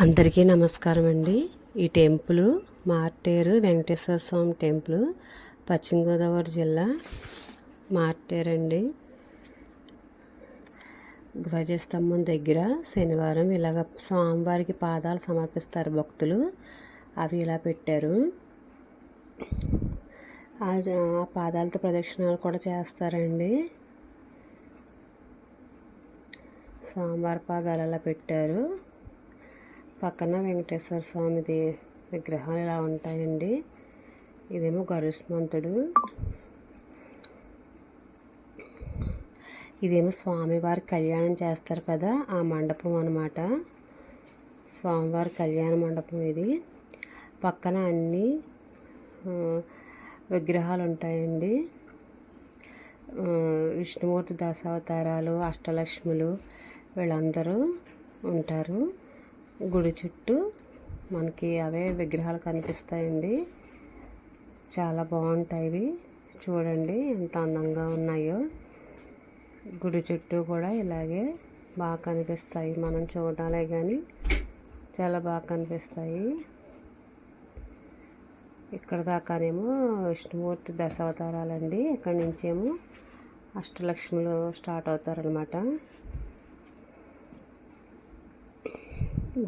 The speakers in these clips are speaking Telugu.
అందరికీ నమస్కారం అండి. ఈ టెంపుల్ మార్టేరు వెంకటేశ్వర స్వామి టెంపుల్ పశ్చిమ గోదావరి జిల్లా మార్టేరు అండి. ధ్వజస్తంభం దగ్గర శనివారం ఇలాగ స్వామివారికి పాదాలు సమర్పిస్తారు భక్తులు. అవి ఇలా పెట్టారు. ఆ ఆ పాదాలతో ప్రదక్షిణాలు కూడా చేస్తారండి. స్వామివారి పాదాలు అలా పెట్టారు. పక్కన వెంకటేశ్వర స్వామిది విగ్రహాలు ఇలా ఉంటాయండి. ఇదేమో గరుస్మంతుడు. ఇదేమో స్వామివారి కళ్యాణం చేస్తారు కదా ఆ మండపం అనమాట స్వామివారి కళ్యాణ మండపం ఇది. పక్కన అన్ని విగ్రహాలు ఉంటాయండి. విష్ణుమూర్తి దశావతారాలు అష్టలక్ష్ములు వీళ్ళందరూ ఉంటారు. గుడి చుట్టూ మనకి అవే విగ్రహాలు కనిపిస్తాయండి. చాలా బాగుంటాయి ఇవి. చూడండి ఎంత అందంగా ఉన్నాయో. గుడి చుట్టూ కూడా ఇలాగే బాగా కనిపిస్తాయి. మనం చూడాలే కానీ చాలా బాగా కనిపిస్తాయి. ఇక్కడ దాకానేమో విష్ణుమూర్తి దశావతారాలండి. ఇక్కడ నుంచేమో అష్టలక్ష్ములు స్టార్ట్ అవుతారనమాట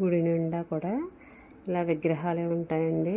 గుడి నిండా కూడా ఇలా విగ్రహాలే ఉంటాయండి.